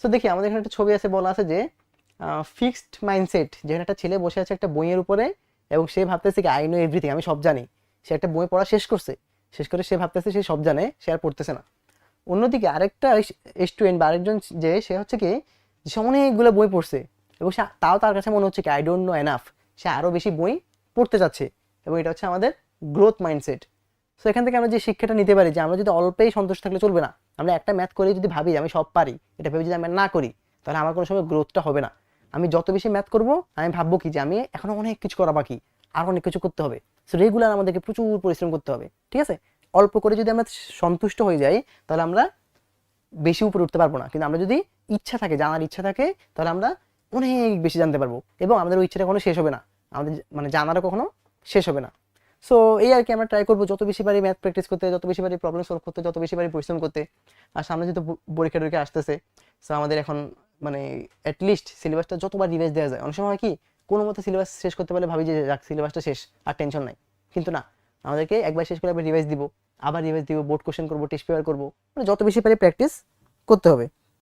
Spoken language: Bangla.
তো দেখি আমাদের এখানে একটা ছবি আছে, বলা আছে যে ফিক্সড মাইন্ডসেট যেখানে একটা ছেলে বসে আছে একটা বইয়ের উপরে এবং সে ভাবতেছে কি আই নো এভরিথিং আমি সব জানি। সে একটা বই পড়া শেষ করছে। শেষ করে সে ভাবতেছে সে সব জানে, সে আর পড়তেছে না। অন্যদিকে আরেকটা স্টুডেন্ট বা আরেকজন যে, সে হচ্ছে কি, সে অনেকগুলো বই পড়ছে এবং সে, তাও তার কাছে মনে হচ্ছে কি আই ডোন্ট নো এনাফ সে আরও বেশি বই পড়তে যাচ্ছে এবং এটা হচ্ছে আমাদের গ্রোথ মাইন্ডসেট সো এখান থেকে আমরা যে শিক্ষাটা নিতে পারি যে আমরা যদি অল্পেই সন্তুষ্ট থাকলে চলবে না, আমরা একটা ম্যাথ করে যদি ভাবি আমি সব পারি, এটা ভেবে যদি আমি না করি, তাহলে আমার কোনো সময় গ্রোথটা হবে না। আমি যত বেশি ম্যাথ করব, আমি ভাববো কি যে আমি এখনও অনেক কিছু করা বাকি, আর অনেক কিছু করতে হবে। সো রেগুলার আমাদেরকে প্রচুর পরিশ্রম করতে হবে, ঠিক আছে? অল্প করে যদি আমরা সন্তুষ্ট হয়ে যাই, তাহলে আমরা বেশি উপরে উঠতে পারব না। কিন্তু আমরা যদি ইচ্ছা থাকে, জানার ইচ্ছা থাকে, তাহলে আমরা অনেক বেশি জানতে পারব। এবং আমাদের ওই ইচ্ছাটা কখনো শেষ হবে না। আমাদের মানে জানারও কখনো শেষ হবে না। সো এই আর কি আমরা ট্রাই করব যত বেশি পারি ম্যাথ প্র্যাকটিস করতে, যত বেশি পারি প্রবলেম সলভ করতে, যত বেশি পারি পরিশ্রম করতে। আর সামনে যেহেতু পরীক্ষা টরীক্ষা আসতেছে সো আমাদের এখন মানে অ্যাটলিস্ট সিলেবাসটা যতবার রিভাইজ দেওয়া যায়। অনেক সময় কি, কোনো মতো সিলেবাস শেষ করতে পারলে ভাবি যে যাক সিলেবাসটা শেষ, আর টেনশন নাই। কিন্তু না, আমাদেরকে একবার শেষ করে আবার রিভাইজ দিব, আবার রিভাইজ দিব বোর্ড কোশ্চেন করব টেস্ট পেপার করব মানে যত বেশি পারি প্র্যাকটিস করতে হবে।